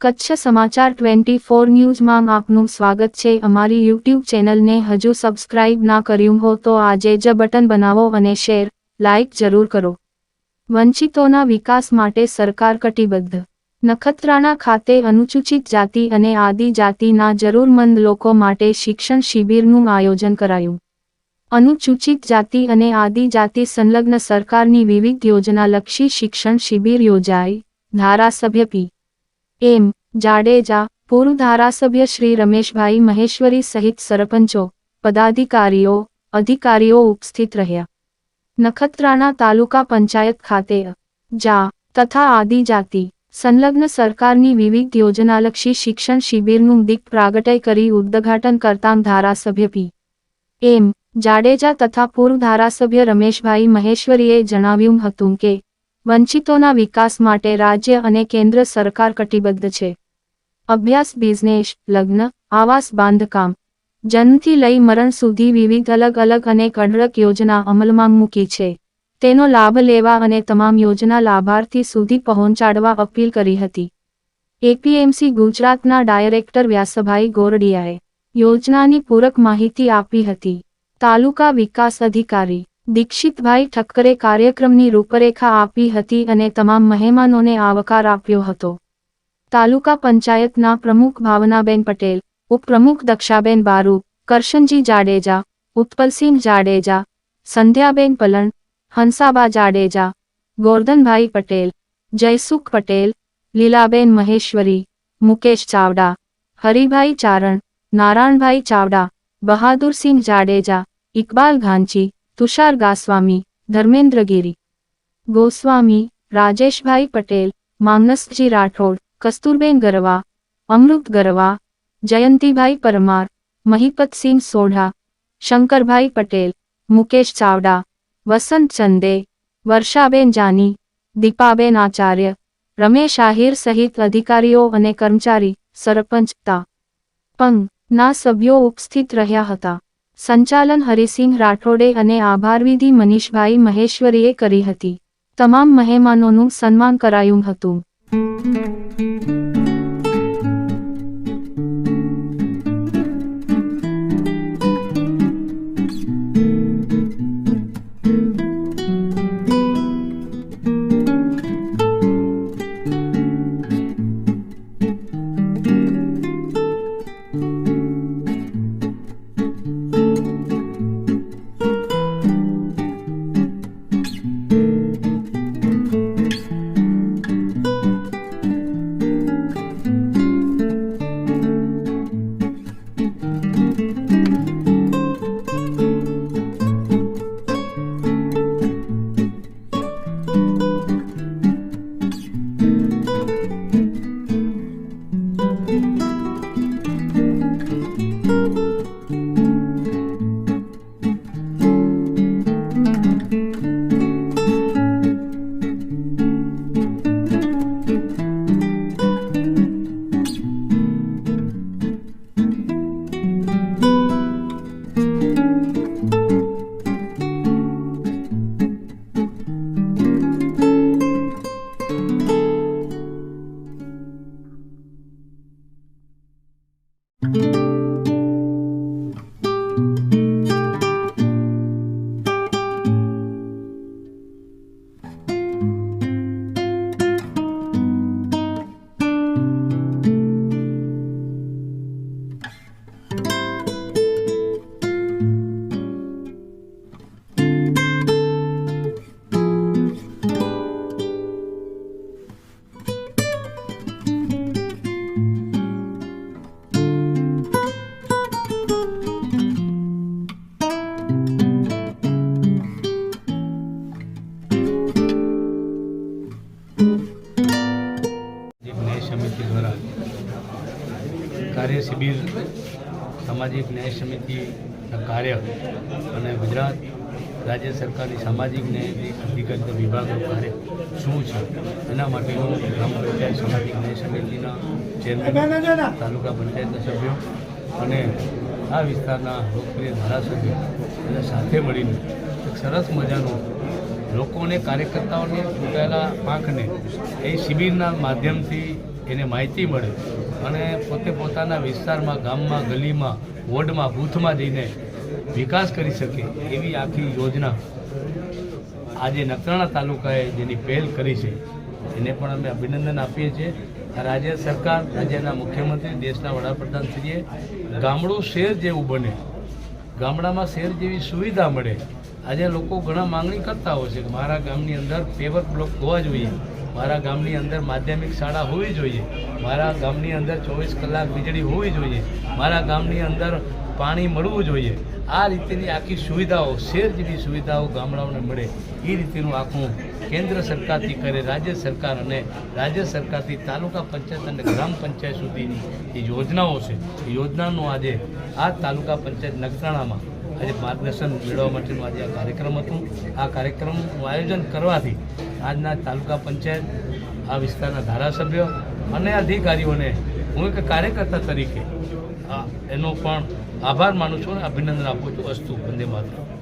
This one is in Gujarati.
કચ્છ સમાચાર ટ્વેન્ટી ફોર ન્યૂઝમાં આપનું સ્વાગત છે. અમારી યુટ્યુબ ચેનલને હજુ સબસ્ક્રાઇબ ના કર્યું હો તો આજે જ બટન બનાવો અને શેર, લાઇક જરૂર કરો. વંચિતોના વિકાસ માટે સરકાર કટિબદ્ધ. નખત્રાણા ખાતે અનુસૂચિત જાતિ અને આદિજાતિના જરૂરમંદ લોકો માટે શિક્ષણ શિબિરનું આયોજન કરાયું. અનુસૂચિત જાતિ અને આદિજાતિ સંલગ્ન સરકારની વિવિધ યોજનાલક્ષી શિક્ષણ શિબિર યોજાઈ. ધારાસભ્ય પી. એમ જાડેજા પૂર્વ ધારાસભ્ય શ્રી રમેશભાઈ મહેશ્વરી સહિત સરપંચો પદાધિકારીઓ અધિકારીઓ ઉપસ્થિત રહ્યા નખત્રાણા તાલુકા પંચાયત ખાતે અ, જા તથા આદિજાતિ સંલગ્ન સરકારની વિવિધ યોજનાલક્ષી શિક્ષણ શિબિરનું દીપ પ્રાગટય કરી ઉદ્ઘાટન કરતાં ધારાસભ્ય પી એમ જાડેજા તથા પૂર્વ ધારાસભ્ય રમેશભાઈ મહેશ્વરીએ જણાવ્યું હતું કે વંચિતોના વિકાસ માટે રાજ્ય અને કેન્દ્ર સરકાર કટિબદ્ધ છે. અભ્યાસ બિઝનેસ, લગ્ન, આવાસ, બાંધકામ જન્મથી લઈ મરણ સુધી વિવિધ અલગ અલગ અને કડક યોજના અમલમાં મૂકી છે. તેનો લાભ લેવા અને તમામ યોજના લાભાર્થી સુધી પહોંચાડવા અપીલ કરી હતી. એપીએમસી ગુજરાતના ડાયરેક્ટર વ્યાસભાઈ ગોરડિયાએ યોજનાની પૂરક માહિતી આપી હતી. તાલુકા વિકાસ અધિકારી દીક્ષિતભાઈ ઠક્કરે કાર્યક્રમની રૂપરેખા આપી હતી અને તમામ મહેમાનોને આવકાર આપ્યો હતો. તાલુકા પંચાયતના પ્રમુખ ભાવનાબેન પટેલ, ઉપપ્રમુખ દક્ષાબેન બારુ, કરશનજી જાડેજા, ઉત્પલસિંહ જાડેજા, સંધ્યાબેન પલણ, હંસાબા જાડેજા, ગોરધનભાઈ પટેલ, જયસુખ પટેલ, લીલાબેન મહેશ્વરી, મુકેશ ચાવડા, હરિભાઈ ચારણ, નારાયણભાઈ ચાવડા, બહાદુરસિંહ જાડેજા, ઇકબાલ ઘાંચી તુષાર ગાસ્વામી, ધર્મેન્દ્રગીરી. ગોસ્વામી, રાજેશભાઈ પટેલ, માનસજી રાઠોડ, કસ્તુરબેન ગરવા, અમૃત ગરવા, જયંતીભાઈ પરમાર, મહિપતસિંહ સોઢા, શંકરભાઈ પટેલ, મુકેશ ચાવડા, વસંત ચંદે, વર્ષાબેન જાની, દીપાબેન આચાર્ય, રમેશ આહિર સહિત અધિકારીઓ અને કર્મચારી, સરપંચ તા. પંગ, ના સભ્યો ઉપસ્થિત રહ્યા હતા. સંચાલન હરિસિંહ રાઠોડે અને આભારવિધિ મનીષભાઈ મહેશ્વરીએ કરી હતી. તમામ મહેમાનોનું સન્માન કરાયું હતું. સામાજિક કાર્ય શિબિર સામાજિક ન્યાય સમિતિના કાર્ય અને ગુજરાત રાજ્ય સરકારની સામાજિક ન્યાય અધિકારી વિભાગનું કાર્ય શું છે? એના માટેનું ગ્રામ પંચાયત સામાજિક ન્યાય સમિતિના ચેરમેન તાલુકા પંચાયતના સભ્યો અને આ વિસ્તારના લોકપ્રિય ધારાસભ્યો અને સાથે મળીને એક સરસ મજાનું લોકોને કાર્યકર્તાઓને ચૂંટાયેલા પાંખને એ શિબિરના માધ્યમથી એને માહિતી મળે અને પોતે પોતાના વિસ્તારમાં, ગામમાં, ગલીમાં, વોર્ડમાં, બૂથમાં જઈને વિકાસ કરી શકે એવી આખી યોજના આજે નકરાણા તાલુકાએ જેની પહેલ કરી છે. એને પણ અમે અભિનંદન આપીએ છીએ. રાજ્ય સરકાર, રાજ્યના મુખ્યમંત્રી, દેશના વડાપ્રધાનશ્રીએ ગામડું શહેર જેવું બને. ગામડામાં શહેર જેવી સુવિધા મળે. આજે લોકો ઘણા માંગણી કરતા હોય છે કે મારા ગામની અંદર પેવર બ્લોક હોવા જોઈએ. મારા ગામની અંદર માધ્યમિક શાળા હોવી જોઈએ. મારા ગામની અંદર ચોવીસ કલાક વીજળી હોવી જોઈએ. મારા ગામની અંદર પાણી મળવું જોઈએ. આ રીતેની આખી સુવિધાઓ, શેર જેવી સુવિધાઓ ગામડાઓને મળે. એ રીતેનું આખું કેન્દ્ર સરકારથી કરે, રાજ્ય સરકાર અને રાજ્ય સરકારથી તાલુકા પંચાયત અને ગ્રામ પંચાયત સુધીની જે યોજનાઓ છે. એ યોજનાનું આજે આ તાલુકા પંચાયત નખત્રાણામાં આજે માર્ગદર્શન મેળવવા માટેનું આજે આ કાર્યક્રમ હતું. આ કાર્યક્રમનું આયોજન કરવાથી આજના તાલુકા પંચાયત, આ વિસ્તારના ધારાસભ્યો અને અધિકારીઓને હું એક કાર્યકર્તા તરીકે એનો પણ આભાર માનું છું અને અભિનંદન આપું છું અસ્તુ, વંદે માતરમ.